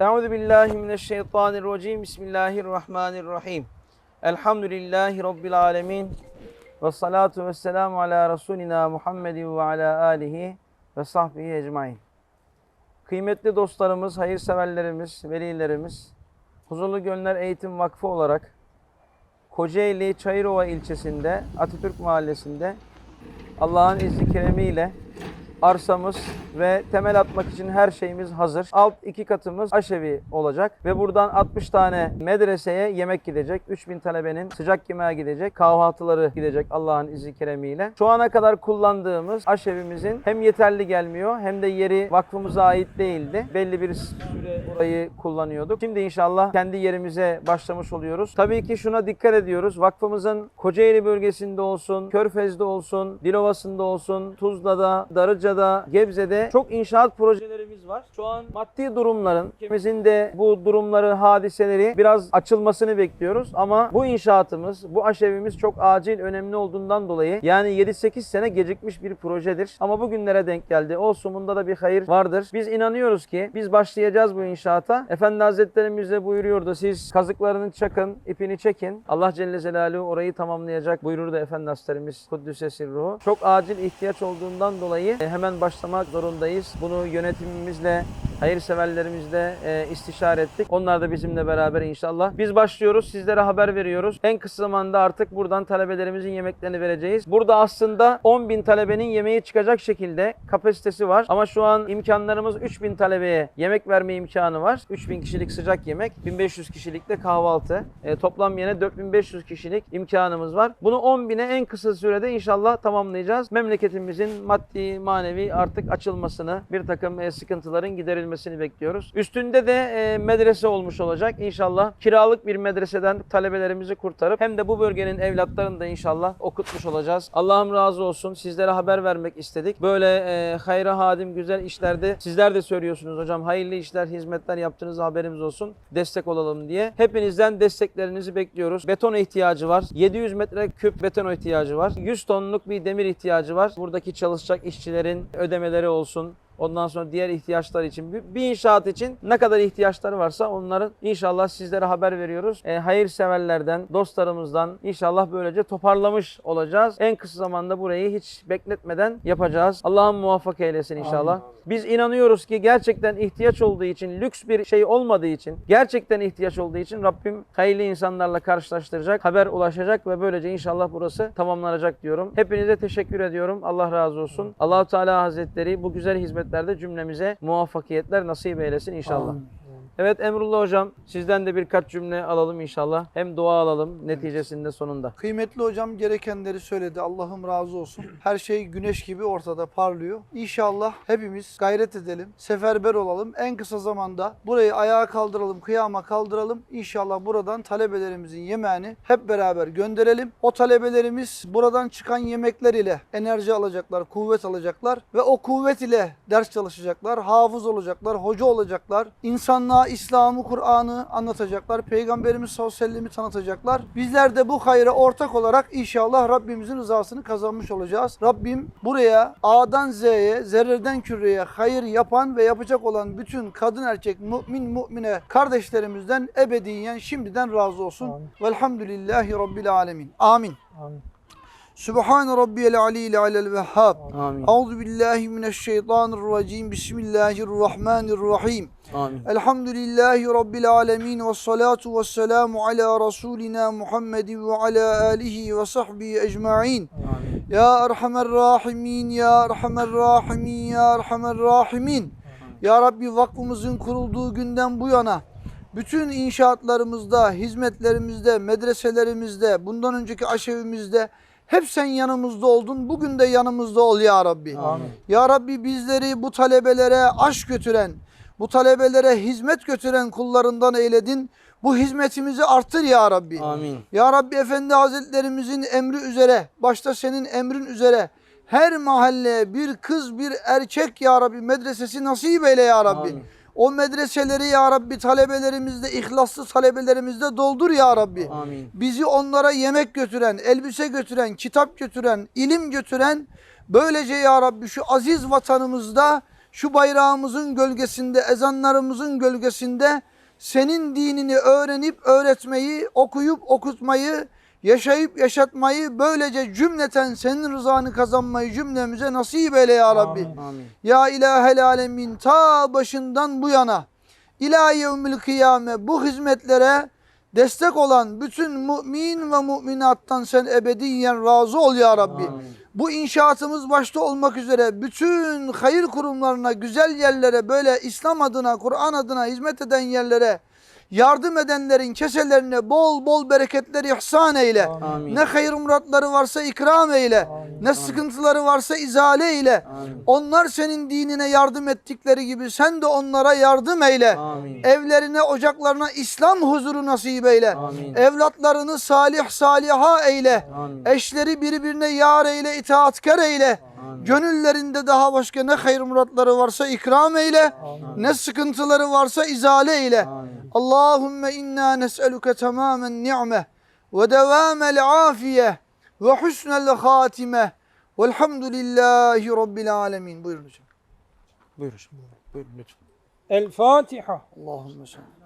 Euzu billahi mineşşeytanirracim. Bismillahirrahmanirrahim. Elhamdülillahi rabbil alamin. Ve salatu vesselamu ala Resulina Muhammedin ve ala alihi ve sahbihi ecmain. Kıymetli dostlarımız, hayırseverlerimiz, velilerimiz, Huzurlu Gönüller Eğitim Vakfı olarak Kocaeli Çayırova ilçesinde Atatürk Mahallesi'nde Allah'ın izni keremiyle arsamız ve temel atmak için her şeyimiz hazır. Alt iki katımız aşevi olacak ve buradan 60 tane medreseye yemek gidecek. 3000 talebenin sıcak yemeğe gidecek. Kahvaltıları gidecek Allah'ın izni keremiyle. Şu ana kadar kullandığımız aşevimizin hem yeterli gelmiyor hem de yeri vakfımıza ait değildi. Belli bir süre orayı kullanıyorduk. Şimdi inşallah kendi yerimize başlamış oluyoruz. Tabii ki şuna dikkat ediyoruz. Vakfımızın Kocaeli bölgesinde olsun, Körfez'de olsun, Dilovası'nda olsun, Tuzla'da, Darıca'da, Gebze'de çok inşaat projelerimiz var. Şu an maddi durumların, ülkemizin de bu durumları, hadiseleri biraz açılmasını bekliyoruz. Ama bu inşaatımız, bu aşevimiz çok acil, önemli olduğundan dolayı yani 7-8 sene gecikmiş bir projedir. Ama bugünlere denk geldi. Olsun bunda da bir hayır vardır. Biz inanıyoruz ki biz başlayacağız bu inşaata. Efendi Hazretlerimiz de buyuruyordu. Siz kazıklarını çakın, ipini çekin. Allah Celle Celaluhu orayı tamamlayacak buyururdu Efendi Hazretlerimiz Kuddüs'e sirruhu. Çok acil ihtiyaç olduğundan dolayı e, hemen başlamak zorundayız. Bunu yönetimimizle hayırseverlerimizle e, istişare ettik. Onlar da bizimle beraber inşallah. Biz başlıyoruz. Sizlere haber veriyoruz. En kısa zamanda artık buradan talebelerimizin yemeklerini vereceğiz. Burada aslında 10 bin talebenin yemeği çıkacak şekilde kapasitesi var. Ama şu an imkanlarımız 3000 talebeye yemek verme imkanı var. 3000 kişilik sıcak yemek, 1500 kişilik de kahvaltı. E, toplam yine 4500 kişilik imkanımız var. Bunu 10 bine en kısa sürede inşallah tamamlayacağız. Memleketimizin maddi, manevi artık açılmasını, bir takım e, sıkıntıların giderilmesini bekliyoruz. Üstünde de e, medrese olmuş olacak. İnşallah kiralık bir medreseden talebelerimizi kurtarıp hem de bu bölgenin evlatlarını da inşallah okutmuş olacağız. Allah'ım razı olsun. Sizlere haber vermek istedik. Böyle e, hayra hadim güzel işlerde sizler de söylüyorsunuz hocam. Hayırlı işler, hizmetler yaptığınız haberimiz olsun. Destek olalım diye. Hepinizden desteklerinizi bekliyoruz. Beton ihtiyacı var. 700 metreküp beton ihtiyacı var. 100 tonluk bir demir ihtiyacı var. Buradaki çalışacak işçilerin ödemeleri olsun. Ondan sonra diğer ihtiyaçlar için bir- inşaat için ne kadar ihtiyaçları varsa onların inşallah sizlere haber veriyoruz. E, hayırseverlerden, dostlarımızdan inşallah böylece toparlamış olacağız. En kısa zamanda burayı hiç bekletmeden yapacağız. Allah'ım muvaffak eylesin inşallah. Biz inanıyoruz ki gerçekten ihtiyaç olduğu için, lüks bir şey olmadığı için, gerçekten ihtiyaç olduğu için Rabbim hayırlı insanlarla karşılaştıracak, haber ulaşacak ve böylece inşallah burası tamamlanacak diyorum. Hepinize teşekkür ediyorum. Allah razı olsun. Allahu Teala Hazretleri bu güzel hizmetlerde cümlemize muvaffakiyetler nasip eylesin inşallah. Evet Emrullah Hocam sizden de birkaç cümle alalım inşallah. Hem dua alalım neticesinde sonunda. Kıymetli hocam gerekenleri söyledi. Allah'ım razı olsun. Her şey güneş gibi ortada parlıyor. İnşallah hepimiz gayret edelim. Seferber olalım. En kısa zamanda burayı ayağa kaldıralım, kıyama kaldıralım. İnşallah buradan talebelerimizin yemeğini hep beraber gönderelim. O talebelerimiz buradan çıkan yemekler ile enerji alacaklar, kuvvet alacaklar ve o kuvvet ile ders çalışacaklar, hafız olacaklar, hoca olacaklar. İnsanlığa İslam'ı, Kur'an'ı anlatacaklar. Peygamberimiz sallallahu aleyhi ve sellem'i tanıtacaklar. Bizler de bu hayra ortak olarak inşallah Rabbimizin rızasını kazanmış olacağız. Rabbim buraya A'dan Z'ye, zerreden küreye hayır yapan ve yapacak olan bütün kadın erkek mümin mümine kardeşlerimizden ebediyen şimdiden razı olsun. Amin. Velhamdülillahi Rabbil alemin. Amin. Amin. Sübhane Rabbiyel Aliyyil Alel Vehhab. Amin. Euzu billahi mineşşeytanirracim. Bismillahirrahmanirrahim. Amin. Elhamdülillahi Rabbil alemin ve salatu ve selamu ala Resulina Muhammedin ve ala alihi ve sahbihi ecma'in. Amin. Ya Erhamer Rahimin, Ya Erhamer Rahimin, Ya Erhamer Rahimin. Ya Rabbi vakfımızın kurulduğu günden bu yana bütün inşaatlarımızda, hizmetlerimizde, medreselerimizde, bundan önceki aşevimizde hep sen yanımızda oldun. Bugün de yanımızda ol ya Rabbi. Amin. Ya Rabbi bizleri bu talebelere aşk götüren, bu talebelere hizmet götüren kullarından eyledin. Bu hizmetimizi artır ya Rabbi. Amin. Ya Rabbi Efendi Hazretlerimizin emri üzere, başta senin emrin üzere her mahalleye bir kız bir erkek ya Rabbi medresesi nasip eyle ya Rabbi. Amin. O medreseleri ya Rabbi talebelerimizde, ihlaslı talebelerimizde doldur ya Rabbi. Amin. Bizi onlara yemek götüren, elbise götüren, kitap götüren, ilim götüren böylece ya Rabbi şu aziz vatanımızda şu bayrağımızın gölgesinde, ezanlarımızın gölgesinde senin dinini öğrenip öğretmeyi, okuyup okutmayı, yaşayıp yaşatmayı, böylece cümleten senin rızanı kazanmayı cümlemize nasip eyle ya Rabbi. Amin. Ya ilahel alemin ta başından bu yana ila yevmil kıyame bu hizmetlere destek olan bütün mümin ve müminattan sen ebediyen razı ol ya Rabbi. Amin. Bu inşaatımız başta olmak üzere bütün hayır kurumlarına, güzel yerlere, böyle İslam adına, Kur'an adına hizmet eden yerlere, yardım edenlerin keselerine bol bol bereketler ihsan eyle. Amin. Ne hayır muratları varsa ikram eyle. Ne sıkıntıları varsa izale eyle. Amin. Onlar senin dinine yardım ettikleri gibi sen de onlara yardım eyle. Amin. Evlerine, ocaklarına İslam huzuru nasip eyle. Amin. Evlatlarını salih saliha eyle. Amin. Eşleri birbirine yar eyle, itaatkar eyle. Amin. Gönüllerinde daha başka ne hayır muratları varsa ikram eyle. Ne sıkıntıları varsa izale eyle. Amin. Allahümme inna nes'eluke tamamen ni'me ve devamel afiye ve husnel hatime velhamdülillahi rabbil alemin. Buyurun hocam. Buyur hocam. Buyurun lütfen. El Fatiha. Allahümme seyyidina